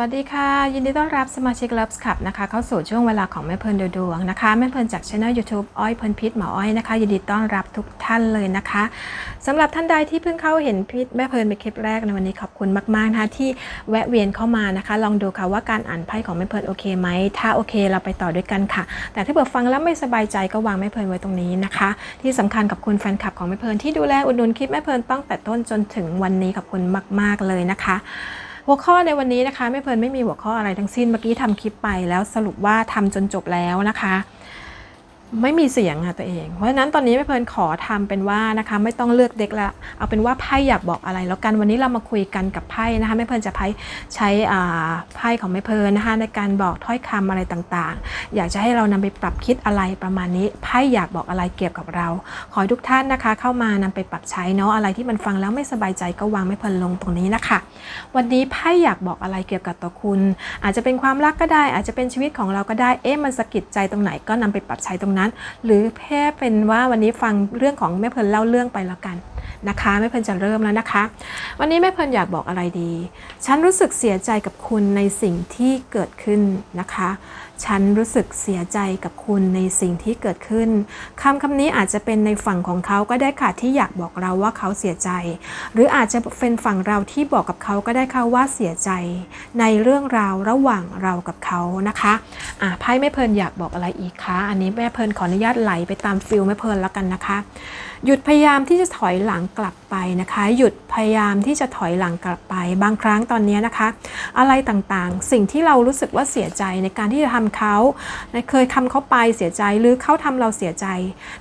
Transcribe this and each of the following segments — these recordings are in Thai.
วัสดีค่ะ ยินดีต้อนรับสมาชิก Loves Club นะคะ เข้าสู่ช่วงเวลาของแม่เพลินดูดวงนะคะ แม่เพลินจากช่อง YouTube อ้อยเพลินพิษหมออ้อยนะคะ ยินดีต้อนรับทุกท่านเลยนะคะสำหรับท่านใดที่เพิ่งเข้าเห็นพิษแม่เพลินเป็นคลิปแรกในวันนี้ขอบคุณมากๆนะคะที่แวะเวียนเข้ามานะคะ ลองดูค่ะว่าการอ่านไพ่ของแม่เพลินโอเคไหมถ้าโอเคเราไปต่อด้วยกันค่ะ แต่ถ้าเกิดฟังแล้วไม่สบายใจก็วางแม่เพลินไว้ตรงนี้นะคะ ที่สำคัญขอบคุณแฟนคลับของแม่เพลินที่ดูแลอุดหนุนคลิปแม่เพลินตั้งแต่ต้นจนถึงวันนี้ขอบคุณมาก ๆเลยนะคะ หัวข้อในวันนี้นะคะไม่เพลินไม่มีหัวข้ออะไรทั้งสิ้นเมื่อกี้ทำคลิปไปแล้วสรุปว่าทำจนจบแล้วนะคะ ไม่มีเสียงค่ะตัวเอง เพราะฉะนั้นตอนนี้ไม่เพลินขอทำเป็นว่านะคะ ไม่ต้องเลือกเด็กละ เอาเป็นว่าไพ่อยากบอกอะไร แล้วกันวันนี้เรามาคุยกันกับไพ่นะคะไม่เพลินจะไพ่ใช้ไพ่ของไม่เพลินนะคะในการบอกถ้อยคำอะไรต่างๆ อยากจะให้เรานำไปปรับคิดอะไรประมาณนี้ไพ่อยากบอกอะไรเกี่ยวกับเรา ขอทุกท่านนะคะ เข้ามานำไปปรับใช้เนาะอะไรที่มันฟังแล้วไม่สบายใจก็วางไม่เพลินลงตรงนี้นะคะ วันนี้ไพ่อยากบอกอะไรเกี่ยวกับตัวคุณ อาจจะเป็นความรักก็ได้ อาจจะเป็นชีวิตของเราก็ได้เอ๊ะมันสะกิดใจตรงไหนก็นำไปปรับใช้ตรงนั้นหรือแค่เป็นว่าวันนี้ฟังเรื่องของแม่เพลินเล่าเรื่องไปแล้วกันนะคะแม่เพลินจะเริ่มแล้วนะคะ วันนี้แม่เพลินอยากบอกอะไรดี ฉันรู้สึกเสียใจกับคุณในสิ่งที่เกิดขึ้นนะคะ ฉันรู้สึกเสียใจกับคุณในสิ่งที่เกิดขึ้นคำคำนี้อาจจะเป็นในฝั่งของเขาก็ได้ค่ะที่อยากบอกเราว่าเขาเสียใจ หรืออาจจะเป็นฝั่งเราที่บอกกับเขาก็ได้ค่ะว่าเสียใจ ในเรื่องราวระหว่างเรากับเขานะคะอะไพ่แม่เพลินอยากบอกอะไรอีกคะอันนี้แม่เพลินขออนุญาตไหลไปตามฟิลแม่เพลินแล้วกันนะคะ หยุดพยายามที่จะถอยหลังกลับไปนะคะ หยุดพยายามที่จะถอยหลังกลับไป บางครั้งตอนนี้นะคะ อะไรต่างๆ สิ่งที่เรารู้สึกว่าเสียใจในการที่จะทำเขาเคยทำเขาไปเสียใจหรือเขาทำเราเสียใจ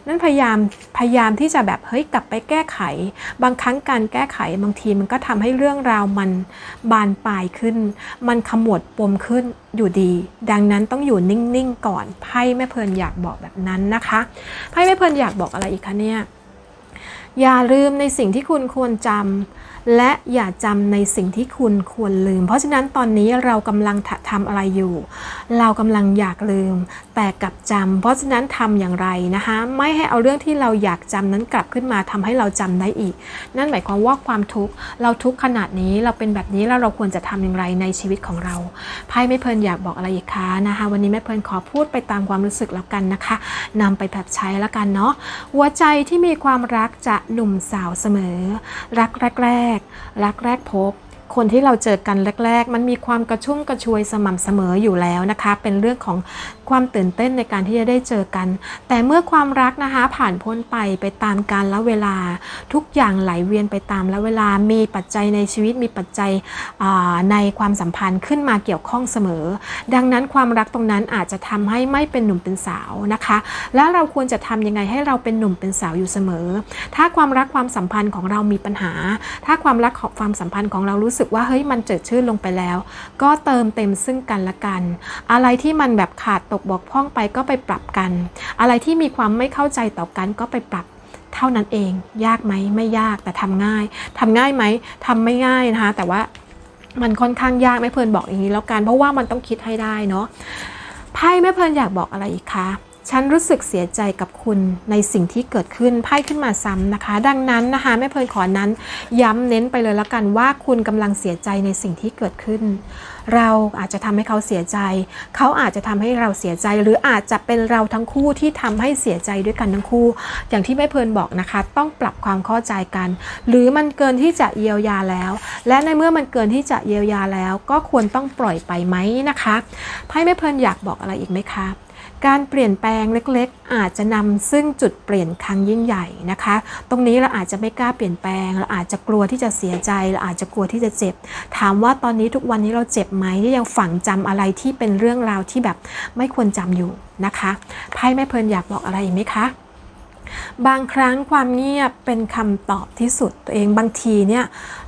นั้นพยายามพยายามที่จะแบบเฮ้ยกลับไปแก้ไข บางครั้งการแก้ไขบางทีมันก็ทำให้เรื่องราวมันบานปลายขึ้น มันขมวดปมขึ้นอยู่ดี ดังนั้นต้องอยู่นิ่งๆก่อนไพ่แม่เพลินอยากบอกแบบนั้นนะคะไพ่แม่เพลินอยากบอกอะไรอีกคะเนี่ย อย่าลืมในสิ่งที่คุณควรจำ และอย่าจำในสิ่งที่คุณควรลืม เพราะฉะนั้นตอนนี้เรากำลังทำอะไรอยู่ เรากำลังอยากลืม แต่กลับจำเพราะฉะนั้นทำอย่างไรนะคะไม่ให้เอาเรื่องที่เราอยากจำนั้นกลับขึ้นมาทำให้เราจำได้อีก นั่นหมายความว่าความทุกข์เราทุกข์ขนาดนี้เราเป็นแบบนี้แล้วเราควรจะทำอย่างไรในชีวิตของเราไพ่ไม่เพลินอยากบอกอะไรอีกคะนะคะ วันนี้แม่เพลินขอพูดไปตามความรู้สึกแล้วกันนะคะนำไปแบบใช้แล้วกันเนาะหัวใจที่มีความรักจะหนุ่มสาวเสมอ รักแรกรักแรกพบ คนที่เราเจอกันแรก ๆ มันมีความกระชุ่มกระชวยสม่ำเสมออยู่แล้วนะคะ เป็นเรื่องของความตื่นเต้นในการที่จะได้เจอกัน แต่เมื่อความรักนะคะผ่านพ้นไปไปตามกาลและเวลา ทุกอย่างไหลเวียนไปตามและเวลา มีปัจจัยในชีวิตมีปัจจัยในความสัมพันธ์ขึ้นมาเกี่ยวข้องเสมอ ดังนั้นความรักตรงนั้นอาจจะทำให้ไม่เป็นหนุ่มเป็นสาวนะคะ แล้วเราควรจะทำยังไงให้เราเป็นหนุ่มเป็นสาวอยู่เสมอ ถ้าความรักความสัมพันธ์ของเรามีปัญหา ถ้าความรักของความสัมพันธ์ของเรารู้สึกว่าเฮ้ยมันเจิดชื่นลงไปแล้ว ก็เติมเต็มซึ่งกันและกัน อะไรที่มันแบบขาดตกบกพร่องไปก็ไปปรับกัน อะไรที่มีความไม่เข้าใจต่อกันก็ไปปรับเท่านั้นเอง ยากไหมไม่ยากแต่ทำง่ายทำง่ายไหมทำไม่ง่ายนะคะแต่ว่ามันค่อนข้างยากแม่เพลินบอกอย่างนี้แล้วกัน เพราะว่ามันต้องคิดให้ได้เนาะไพ่แม่เพลินอยากบอกอะไรอีกคะ ฉันรู้สึกเสียใจกับคุณในสิ่งที่เกิดขึ้นไพ่ขึ้นมาซ้ำนะคะ ดังนั้นนะคะแม่เพลินขอนั้น ย้ำเน้นไปเลยล้วกันว่าคุณกำลังเสียใจในสิ่งที่เกิดขึ้น เราอาจจะทำให้เขาเสียใจ เขาอาจจะทำให้เราเสียใจ หรืออาจจะเป็นเราทั้งคู่ที่ทำให้เสียใจด้วยกันทั้งคู่ อย่างที่แม่เพลินบอกนะคะ ต้องปรับความเข้าใจกัน หรือมันเกินที่จะเยียวยาแล้ว และในเมื่อมันเกินที่จะเยียวยาแล้ว ก็ควรต้องปล่อยไปไหมนะคะไพ่แม่เพลินอยากบอกอะไรอีกไหมคะ การเปลี่ยนแปลงเล็กๆ อาจจะนำซึ่งจุดเปลี่ยนครั้งยิ่งใหญ่นะคะ ตรงนี้เราอาจจะไม่กล้าเปลี่ยนแปลง เราอาจจะกลัวที่จะเสียใจ เราอาจจะกลัวที่จะเจ็บ ถามว่าตอนนี้ทุกวันนี้เราเจ็บไหมที่ยังฝังจำอะไรที่เป็นเรื่องราวที่แบบไม่ควรจำอยู่นะคะไพ่แม่เพลินอยากบอกอะไรอีกไหมคะบางครั้งความเงียบเป็นคำตอบที่สุดตัวเองบางทีเนี่ย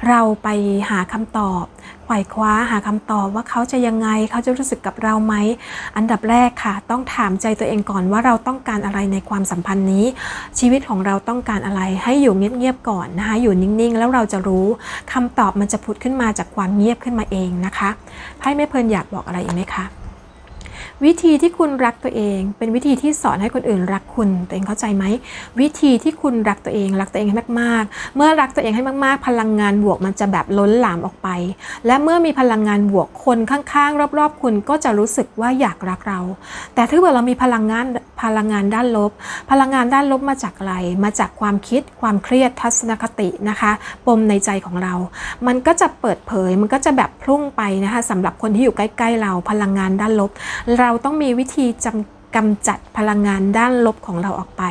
เราไปหาคำตอบ ขว่คว้าหาคำตอบว่าเขาจะยังไง เขาจะรู้สึกกับเราไหม อันดับแรกค่ะ ต้องถามใจตัวเองก่อนว่าเราต้องการอะไรในความสัมพันธ์นี้ ชีวิตของเราต้องการอะไร ให้อยู่เงียบๆก่อนนะคะ อยู่นิ่งๆ แล้วเราจะรู้คำตอบมันจะพุดขึ้นมาจากความเงียบขึ้นมาเองนะคะไพ่แม่เพลินอยากบอกอะไรอีกไหมคะ วิธีที่คุณรักตัวเอง เป็นวิธีที่สอนให้คนอื่นรักคุณตัวเองเข้าใจไหม วิธีที่คุณรักตัวเอง รักตัวเองให้มากๆ เมื่อรักตัวเองให้มากๆ พลังงานบวกมันจะแบบล้นหลามออกไป และเมื่อมีพลังงานบวกคนข้างๆ รอบๆ คุณก็จะรู้สึกว่าอยากรักเรา แต่ถ้าเกิดเรามีพลังงาน พลังงานด้านลบ พลังงานด้านลบมาจากอะไร มาจากความคิด ความเครียด ทัศนคตินะคะ ปมในใจของเรา มันก็จะเปิดเผย มันก็จะแบบพุ่งไปนะคะสำหรับคนที่อยู่ใกล้ๆ เราพลังงานด้านลบ เราต้องมีวิธีจำกำจัดพลังงานด้านลบของเราออกไป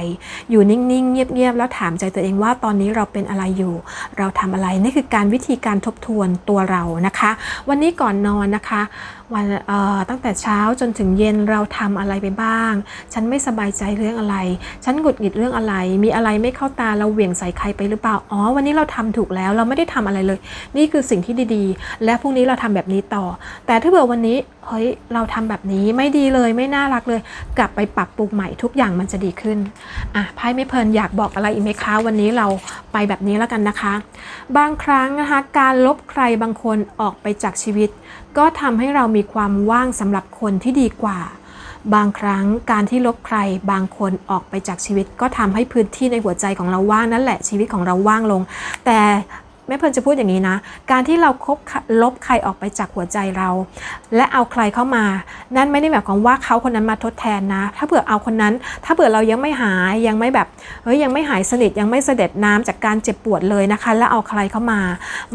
อยู่นิ่งๆ เงียบๆ แล้วถามใจตัวเองว่าตอนนี้เราเป็นอะไรอยู่ เราทำอะไร นี่คือการวิธีการทบทวนตัวเรานะคะ วันนี้ก่อนนอนนะคะ วันเอ่อตั้งแต่เช้าจนถึงเย็นเราทำอะไรไปบ้าง ฉันไม่สบายใจเรื่องอะไร ฉันหงุดหงิดเรื่องอะไร มีอะไรไม่เข้าตาเราเหวี่ยงใส่ใครไปหรือเปล่า อ๋อ วันนี้เราทำถูกแล้วเราไม่ได้ทำอะไรเลย นี่คือสิ่งที่ดีๆ และพรุ่งนี้เราทำแบบนี้ต่อ แต่ถ้าเผื่อวันนี้เฮ้ยเราทำแบบนี้ไม่ดีเลยไม่น่ารักเลย กลับไปปรับปรุงใหม่ทุกอย่างมันจะดีขึ้นอะไพ่ไม่เพลินอยากบอกอะไรอีกไหมคะวันนี้เราไปแบบนี้แล้วกันนะคะ บางครั้งนะคะการลบใครบางคนออกไปจากชีวิตก็ทำให้เรามีความว่างสำหรับคนที่ดีกว่า บางครั้งการที่ลบใครบางคนออกไปจากชีวิต ก็ทำให้พื้นที่ในหัวใจของเราว่างนั่นแหละชีวิตของเราว่างลง แต่แม่เพลินจะพูดอย่างนี้นะ การที่เราคบลบใครออกไปจากหัวใจเรา และเอาใครเข้ามา นั่นไม่ได้หมายความว่าเขาคนนั้นมาทดแทนนะ ถ้าเผื่อเอาคนนั้น ถ้าเผื่อเรายังไม่หายยังไม่แบบเฮ้ยยังไม่หายสนิทยังไม่เสด็จน้ำจากการเจ็บปวดเลยนะคะ แล้วเอาใครเข้ามา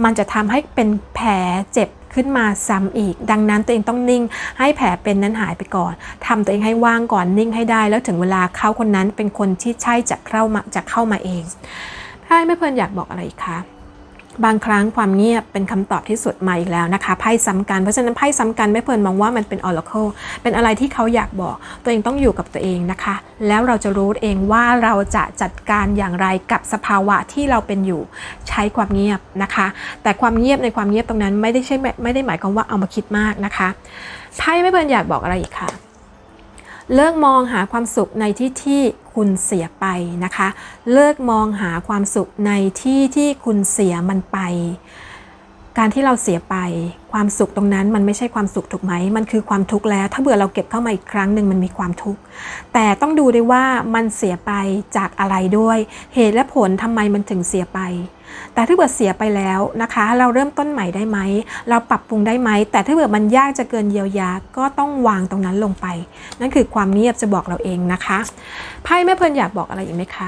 มันจะทำให้เป็นแผลเจ็บ ขึ้นมาซ้ำอีก ดังนั้นตัวเองต้องนิ่ง ให้แผลเป็นนั้นหายไปก่อนทำตัวเองให้ว่างก่อนนิ่งให้ได้ แล้วถึงเวลาเขาคนนั้นเป็นคนที่ใช่จะเข้ามาจะเข้ามาเองถ้าไม่เพลินอยากบอกอะไรอีกคะ บางครั้งความเงียบเป็นคำตอบที่สุดมาอีกแล้วนะคะไพ่ซ้ำกันเพราะฉะนั้นไพ่ซ้ำกันไม่เพลินมองว่ามันเป็นออร์เคิลเป็นอะไรที่เขาอยากบอก ตัวเองต้องอยู่กับตัวเองนะคะ แล้วเราจะรู้เองว่าเราจะจัดการอย่างไรกับสภาวะที่เราเป็นอยู่ใช้ความเงียบนะคะ แต่ความเงียบในความเงียบตรงนั้นไม่ได้ใช่ไม่ได้หมายความว่าเอามาคิดมากนะคะไพ่ไม่เพลินอยากบอกอะไรอีกค่ะเลิกมองหาความสุขในที่ที่ คุณเสียไปนะคะ เลิกมองหาความสุขในที่ที่คุณเสียมันไป การที่เราเสียไป ความสุขตรงนั้นมันไม่ใช่ความสุขถูกไหม มันคือความทุกข์แล้ว ถ้าเบื่อเราเก็บเข้ามาอีกครั้งหนึ่งมันมีความทุกข์ แต่ต้องดูด้วยว่ามันเสียไปจากอะไรด้วย เหตุและผลทำไมมันถึงเสียไป แต่ถ้าเบื่อเสียไปแล้วนะคะ เราเริ่มต้นใหม่ได้ไหม เราปรับปรุงได้ไหม แต่ถ้าเบื่อมันยากจะเกินเยียวยาก็ต้องวางตรงนั้นลงไป นั่นคือความเงียบจะบอกเราเองนะคะไพ่แม่เพลินอยากบอกอะไรอีกไหมคะ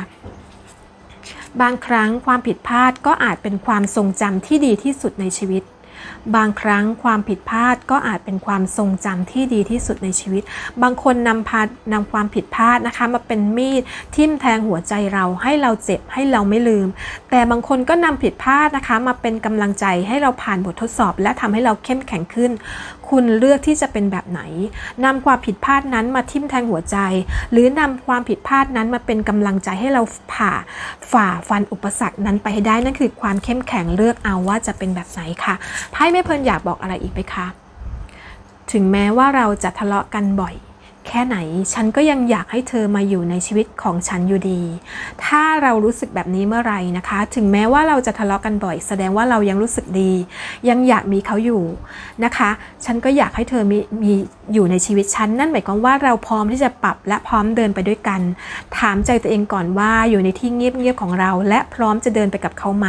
บางครั้งความผิดพลาดก็อาจเป็นความทรงจำที่ดีที่สุดในชีวิต บางครั้งความผิดพลาดก็อาจเป็นความทรงจำที่ดีที่สุดในชีวิต บางคนนำพานำความผิดพลาดนะคะมาเป็นมีดทิ่มแทงหัวใจเราให้เราเจ็บให้เราไม่ลืม แต่บางคนก็นำผิดพลาดนะคะ มาเป็นกำลังใจให้เราผ่านบททดสอบ และทำให้เราเข้มแข็งขึ้น คุณเลือกที่จะเป็นแบบไหนนำความผิดพลาดนั้นมาทิ่มแทงหัวใจ หรือนำความผิดพลาดนั้นมาเป็นกำลังใจให้เราผ่าฝ่าฟันอุปสรรคนั้นไปให้ได้นั่นคือความเข้มแข็งเลือกเอาว่าจะเป็นแบบไหนค่ะไพ่ไม่เพลินอยากบอกอะไรอีกไหมคะ ถึงแม้ว่าเราจะทะเลาะกันบ่อย แค่ไหน ฉันก็ยังอยากให้เธอมาอยู่ในชีวิตของฉันอยู่ดี ถ้าเรารู้สึกแบบนี้เมื่อไหร่นะคะ ถึงแม้ว่าเราจะทะเลาะกันบ่อย แสดงว่าเรายังรู้สึกดี ยังอยากมีเขาอยู่นะคะ ฉันก็อยากให้เธอมีมีอยู่ในชีวิตฉัน นั่นหมายความว่าเราพร้อมที่จะปรับและพร้อมเดินไปด้วยกัน ถามใจตัวเองก่อนว่าอยู่ในที่เงียบๆของเรา และพร้อมจะเดินไปกับเขาไหม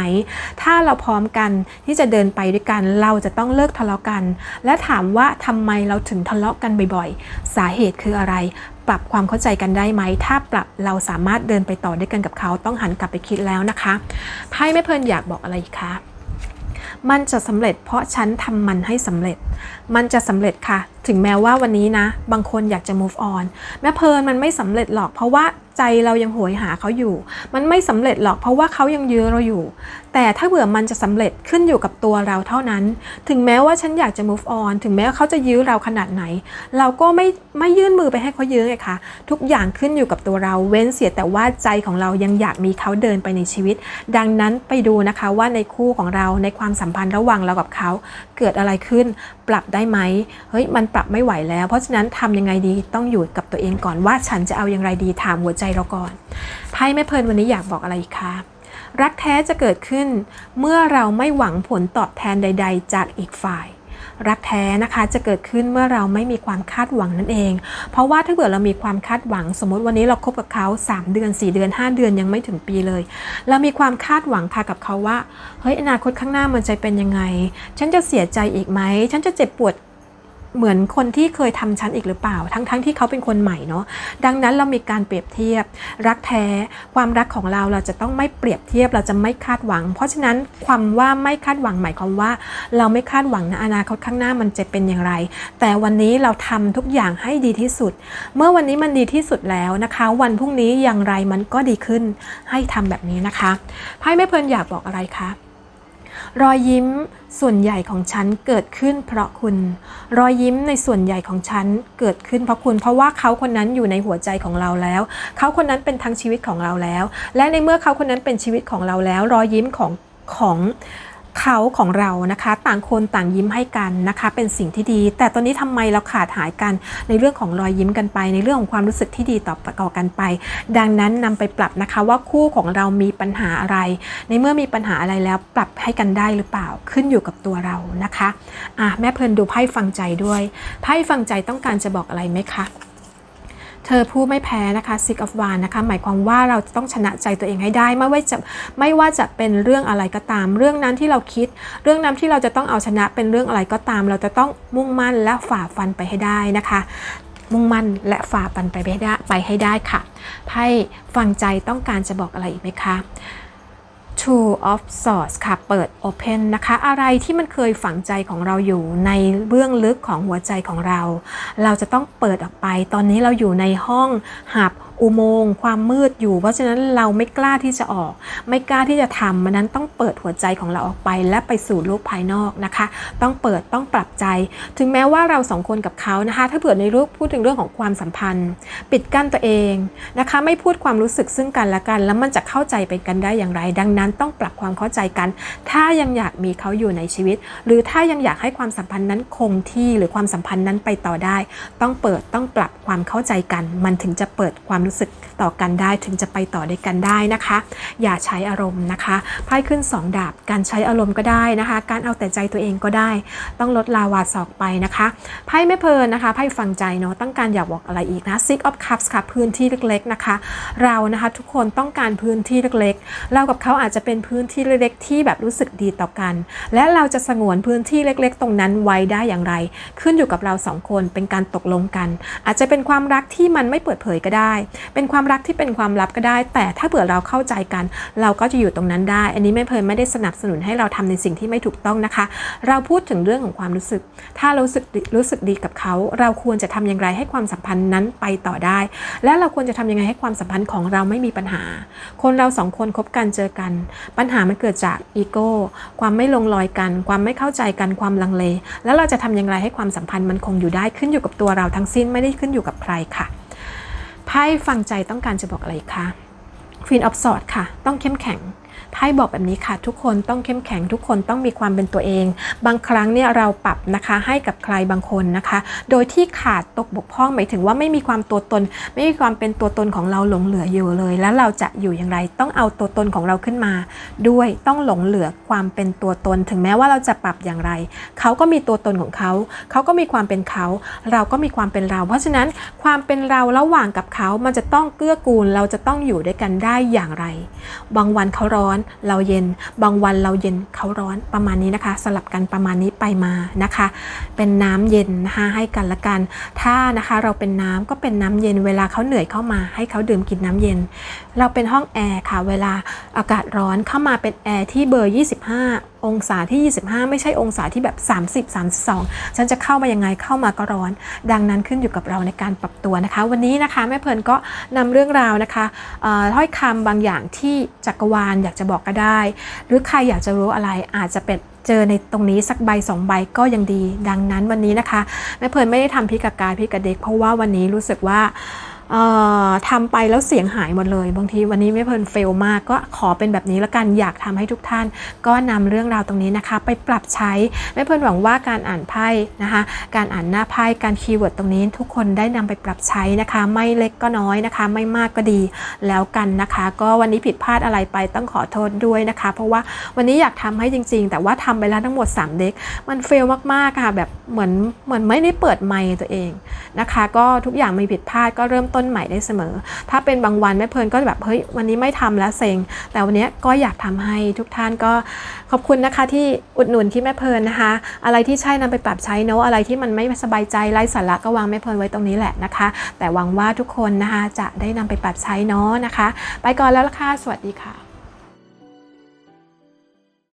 ถ้าเราพร้อมกันที่จะเดินไปด้วยกัน เราจะต้องเลิกทะเลาะกัน และถามว่าทำไมเราถึงทะเลาะกันบ่อยๆ สาเหตุคืออะไร ปรับความเข้าใจกันได้ไหม ถ้าปรับเราสามารถเดินไปต่อด้วยกันกับเขา ต้องหันกลับไปคิดแล้วนะคะไพ่ไม่เพลินอยากบอกอะไรคะมันจะสำเร็จเพราะฉันทำมันให้สำเร็จ มันจะสำเร็จค่ะ ถึงแม้ว่าวันนี้นะ บางคนอยากจะ move on แม่เพลินมันไม่สำเร็จหรอก เพราะว่า ใจเรายังโหยหาเขาอยู่ มันไม่สำเร็จหรอกเพราะว่าเขายังยื้อเราอยู่ แต่ถ้าเผื่อมันจะสำเร็จขึ้นอยู่กับตัวเราเท่านั้น ถึงแม้ว่าฉันอยากจะ move on ถึงแม้ว่าเขาจะยื้อเราขนาดไหน เราก็ไม่ไม่ยื่นมือไปให้เขายื้อไงคะทุกอย่างขึ้นอยู่กับตัวเราเว้นเสียแต่ว่าใจของเรายังอยากมีเขาเดินไปในชีวิต ดังนั้นไปดูนะคะว่าในคู่ของเราในความสัมพันธ์ระหว่างเรากับเขา เกิดอะไรขึ้น ปรับได้ไหมเฮ้ยมันปรับไม่ไหวแล้ว เพราะฉะนั้นทำยังไงดีต้องอยู่กับตัวเองก่อนว่าฉันจะเอาอย่างไรดีถามหัวใจเราก่อนไพ่แม่เพลินวันนี้อยากบอกอะไรคะรักแท้จะเกิดขึ้นเมื่อเราไม่หวังผลตอบแทนใด ๆ จากอีกฝ่าย รักแท้นะคะจะเกิดขึ้นเมื่อเราไม่มีความคาดหวังนั่นเอง เพราะว่าถ้าเกิดเรามีความคาดหวัง สมมติวันนี้เราคบกับเขา 3 เดือน 4 เดือน 5 เดือนยังไม่ถึงปีเลย เรามีความคาดหวังค่ะกับเขาว่าเฮ้ยอนาคตข้างหน้ามันจะเป็นยังไง ฉันจะเสียใจอีกไหม ฉันจะเจ็บปวด เหมือนคนที่เคยทำฉันอีกหรือเปล่า ทั้งๆทที่เขาเป็นคนใหม่เนาะดังนั้นเรามีการเปรียบเทียบ รักแท้ความรักของเราเราจะต้องไม่เปรียบเทียบเราจะไม่คาดหวัง เพราะฉะนั้นความว่าไม่คาดหวังหมายความว่า เราไม่คาดหวังนะอนาคตข้างหน้ามันจะเป็นอย่างไร แต่วันนี้เราทำทุกอย่างให้ดีที่สุด เมื่อวันนี้มันดีที่สุดแล้วนะคะ วันพรุ่งนี้อย่างไรมันก็ดีขึ้นให้ทำแบบนี้นะคะไพ่แม่เพลินอยากบอกอะไรคะ รอยยิ้มส่วนใหญ่ของฉันเกิดขึ้นเพราะคุณ รอยยิ้มในส่วนใหญ่ของฉันเกิดขึ้นเพราะคุณ เพราะว่าเขาคนนั้นอยู่ในหัวใจของเราแล้ว เขาคนนั้นเป็นทั้งชีวิตของเราแล้ว และในเมื่อเขาคนนั้นเป็นชีวิตของเราแล้ว รอยยิ้มของของ เขาของเรานะคะ ต่างคนต่างยิ้มให้กันนะคะ เป็นสิ่งที่ดี แต่ตอนนี้ทำไมเราขาดหายกันในเรื่องของรอยยิ้มกันไป ในเรื่องของความรู้สึกที่ดีต่อต่อกันไป ดังนั้นนำไปปรับนะคะว่าคู่ของเรามีปัญหาอะไร ในเมื่อมีปัญหาอะไรแล้วปรับให้กันได้หรือเปล่าขึ้นอยู่กับตัวเรานะคะอะแม่เพลินดูไพ่ฟังใจด้วยไพ่ฟังใจต้องการจะบอกอะไรไหมคะ เธอผู้ไม่แพ้นะคะ Six of Wands นะคะ หมายความว่าเราจะต้องชนะใจตัวเองให้ได้ ไม่ว่าจะไม่ว่าจะเป็นเรื่องอะไรก็ตาม เรื่องนั้นที่เราคิด เรื่องนั้นที่เราจะต้องเอาชนะเป็นเรื่องอะไรก็ตาม เราจะต้องมุ่งมั่นและฝ่าฟันไปให้ได้นะคะ มุ่งมั่นและฝ่าฟันไปให้ได้ไปให้ได้ค่ะไพ่ฟังใจต้องการจะบอกอะไรอีกไหมคะ Two of Swords ค่ะ เปิด Open นะคะ อะไรที่มันเคยฝังใจของเราอยู่ในเบื้องลึกของหัวใจของเรา เราจะต้องเปิดออกไป ตอนนี้เราอยู่ในห้องหับ อุโมงค์ความมืดอยู่ เพราะฉะนั้นเราไม่กล้าที่จะออก ไม่กล้าที่จะทำมันนั้นต้องเปิดหัวใจของเราออกไป และไปสู่โลกภายนอกนะคะ ต้องเปิดต้องปรับใจ ถึงแม้ว่าเราสองคนกับเขานะคะ ถ้าเผื่อในรูปพูดถึงเรื่องของความสัมพันธ์ ปิดกั้นตัวเองนะคะ ไม่พูดความรู้สึกซึ่งกันและกัน แล้วมันจะเข้าใจไปกันได้อย่างไร ดังนั้นต้องปรับความเข้าใจกัน ถ้ายังอยากมีเขาอยู่ในชีวิต หรือถ้ายังอยากให้ความสัมพันธ์นั้นคงที่หรือความสัมพันธ์นั้นไปต่อได้ ต้องเปิดต้องปรับความเข้าใจกัน มันถึงจะเปิดความรู้สึกต่อกันได้ถึงจะไปต่อด้วยกันได้นะคะ อย่าใช้อารมณ์นะคะไพ่ขึ้น 2 ดาบ การใช้อารมณ์ก็ได้นะคะ การเอาแต่ใจตัวเองก็ได้ ต้องลดลาวาสอกไปนะคะไพ่ไม่เพลินนะคะไพ่ฟังใจเนาะต้องการอยากบอกอะไรอีกนะ Six of Cups ค่ะพื้นที่เล็กๆนะคะ เรานะคะทุกคนต้องการพื้นที่เล็กๆ เรากับเขาอาจจะเป็นพื้นที่เล็กๆ ที่แบบรู้สึกดีต่อกัน และเราจะสงวนพื้นที่เล็กๆ ตรงนั้นไว้ได้อย่างไร ขึ้นอยู่กับเราสองคนเป็นการตกลงกัน อาจจะเป็นความรักที่มันไม่เปิดเผยก็ได้เป็นความรักที่เป็นความลับก็ได้ แต่ถ้าเผื่อเราเข้าใจกัน เราก็จะอยู่ตรงนั้นได้ อันนี้แม่เพลินไม่ได้สนับสนุนให้เราทำในสิ่งที่ไม่ถูกต้องนะคะ เราพูดถึงเรื่องของความรู้สึก ถ้าเรารู้สึกรู้สึกดีกับเขา เราควรจะทำอย่างไรให้ความสัมพันธ์นั้นไปต่อได้ และเราควรจะทำยังไงให้ความสัมพันธ์ของเราไม่มีปัญหา คนเราสองคนคบกันเจอกัน ปัญหามันเกิดจากอีโก้ ความไม่ลงรอยกัน ความไม่เข้าใจกันความลังเล แล้วเราจะทำอย่างไรให้ความสัมพันธ์มันคงอยู่ได้ขึ้นอยู่กับตัวเราทั้งสิ้นไม่ได้ขึ้นอยู่กับใครค่ะ ไพ่ฟังใจต้องการจะบอกอะไรคะ Queen of Swords ค่ะ ต้องเข้มแข็ง ไพ่บอกแบบนี้ค่ะ ทุกคนต้องเข้มแข็งทุกคนต้องมีความเป็นตัวเอง บางครั้งเนี่ยเราปรับนะคะให้กับใครบางคนนะคะ โดยที่ขาดตกบกพร่องหมายถึงว่าไม่มีความตัวตน ไม่มีความเป็นตัวตนของเราหลงเหลืออยู่เลย แล้วเราจะอยู่อย่างไรต้องเอาตัวตนของเราขึ้นมา ด้วยต้องหลงเหลือความเป็นตัวตน ถึงแม้ว่าเราจะปรับอย่างไร เขาก็มีตัวตนของเขา เขาก็มีความเป็นเขา เราก็มีความเป็นเรา เพราะฉะนั้นความเป็นเราระหว่างกับเขามันจะต้องเกื้อกูลเราจะต้องอยู่ด้วยกันได้อย่างไร บางวันเขาร้อนเราเย็น บางวันเราเย็นเขาร้อนประมาณนี้นะคะ สลับกันประมาณนี้ไปมานะคะ เป็นน้ำเย็นนะคะให้กันละกัน ถ้านะคะเราเป็นน้ำก็เป็นน้ำเย็นเวลาเขาเหนื่อยเข้ามาให้เขาดื่มกินน้ำเย็น เราเป็นห้องแอร์ค่ะเวลาอากาศร้อนเข้ามาเป็นแอร์ที่เบอร์ 25องศาที่ 25 ไม่ใช่องศาที่แบบ 30 32 ฉันจะเข้ามายังไงเข้ามาก็ร้อน ดังนั้นขึ้นอยู่กับเราในการปรับตัวนะคะ วันนี้นะคะแม่เพลินก็นำเรื่องราวนะคะถ้อยคำบางอย่างที่จักรวาลอยากจะบอกก็ได้ หรือใครอยากจะรู้อะไรอาจจะเป็นเจอในตรงนี้สักใบสองใบก็ยังดี ดังนั้นวันนี้นะคะแม่เพลินไม่ได้ทำพิกากายพิกาเด็ก เพราะว่าวันนี้รู้สึกว่า ทำไปแล้วเสียงหายหมดเลย บางทีวันนี้ไม่เพลินเฟลมากก็ขอเป็นแบบนี้แล้วกันอยากทำให้ทุกท่าน ก็นำเรื่องราวตรงนี้นะคะ ไปปรับใช้ไม่เพลินหวังว่าการอ่านไพ่นะคะ การอ่านหน้าไพ่การคีย์เวิร์ดตรงนี้ ทุกคนได้นำไปปรับใช้นะคะ ไม่เล็กก็น้อยนะคะ ไม่มากก็ดีแล้วกันนะคะ ก็วันนี้ผิดพลาดอะไรไปต้องขอโทษด้วยนะคะ เพราะว่าวันนี้อยากทำให้จริง ๆ แต่ว่าทำไปแล้วทั้งหมด 3 เด็กมันเฟลมากๆค่ะแบบเหมือนเหมือนไม่ได้เปิดไมค์ตัวเองนะคะ ก็ทุกอย่างมีผิดพลาดก็เริ่มต้น้นใหม่ได้เสมอ ถ้าเป็นบางวันแม่เพลินก็แบบเฮ้ยวันนี้ไม่ทำแล้วเซ็ง แต่วันนี้ก็อยากทำให้ทุกท่านก็ขอบคุณนะคะที่อุดหนุนที่แม่เพลินนะคะ อะไรที่ใช่นำไปปรับใช้เนาะอะไรที่มันไม่สบายใจไร้สาระก็วางแม่เพลินไว้ตรงนี้แหละนะคะ แต่หวังว่าทุกคนนะคะจะได้นำไปปรับใช้เนาะนะคะ ไปก่อนแล้วล่ะค่ะสวัสดีค่ะ